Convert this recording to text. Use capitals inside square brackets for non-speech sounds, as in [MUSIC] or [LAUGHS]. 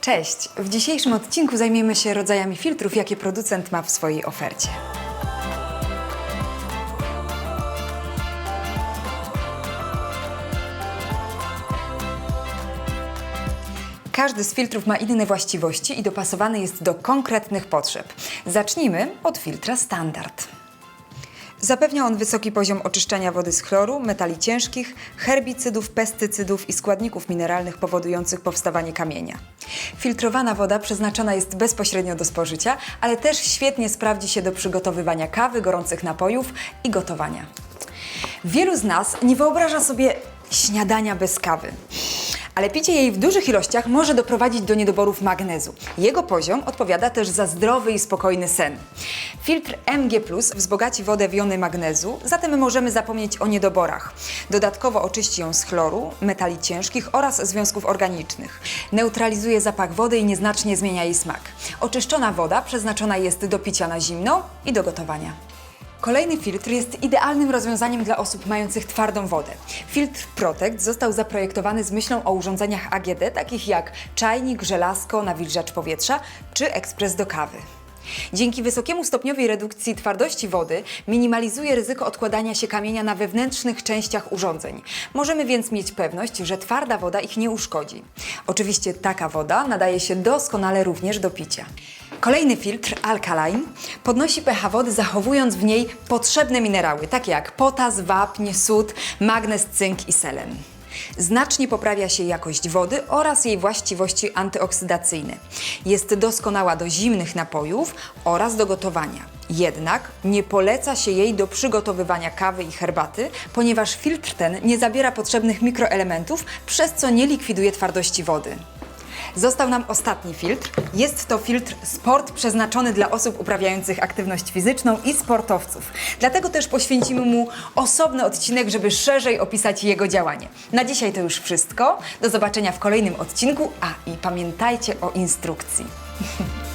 Cześć! W dzisiejszym odcinku zajmiemy się rodzajami filtrów, jakie producent ma w swojej ofercie. Każdy z filtrów ma inne właściwości i dopasowany jest do konkretnych potrzeb. Zacznijmy od filtra standard. Zapewnia on wysoki poziom oczyszczania wody z chloru, metali ciężkich, herbicydów, pestycydów i składników mineralnych powodujących powstawanie kamienia. Filtrowana woda przeznaczona jest bezpośrednio do spożycia, ale też świetnie sprawdzi się do przygotowywania kawy, gorących napojów i gotowania. Wielu z nas nie wyobraża sobie śniadania bez kawy. Ale picie jej w dużych ilościach może doprowadzić do niedoborów magnezu. Jego poziom odpowiada też za zdrowy i spokojny sen. Filtr MG wzbogaci wodę w jony magnezu, zatem możemy zapomnieć o niedoborach. Dodatkowo oczyści ją z chloru, metali ciężkich oraz związków organicznych. Neutralizuje zapach wody i nieznacznie zmienia jej smak. Oczyszczona woda przeznaczona jest do picia na zimno i do gotowania. Kolejny filtr jest idealnym rozwiązaniem dla osób mających twardą wodę. Filtr Protect został zaprojektowany z myślą o urządzeniach AGD, takich jak czajnik, żelazko, nawilżacz powietrza czy ekspres do kawy. Dzięki wysokiemu stopniowi redukcji twardości wody minimalizuje ryzyko odkładania się kamienia na wewnętrznych częściach urządzeń. Możemy więc mieć pewność, że twarda woda ich nie uszkodzi. Oczywiście taka woda nadaje się doskonale również do picia. Kolejny filtr, Alkaline, podnosi pH wody zachowując w niej potrzebne minerały, takie jak potas, wapń, sód, magnez, cynk i selen. Znacznie poprawia się jakość wody oraz jej właściwości antyoksydacyjne. Jest doskonała do zimnych napojów oraz do gotowania. Jednak nie poleca się jej do przygotowywania kawy i herbaty, ponieważ filtr ten nie zabiera potrzebnych mikroelementów, przez co nie likwiduje twardości wody. Został nam ostatni filtr. Jest to filtr sport przeznaczony dla osób uprawiających aktywność fizyczną i sportowców. Dlatego też poświęcimy mu osobny odcinek, żeby szerzej opisać jego działanie. Na dzisiaj to już wszystko. Do zobaczenia w kolejnym odcinku, a i pamiętajcie o instrukcji. [LAUGHS]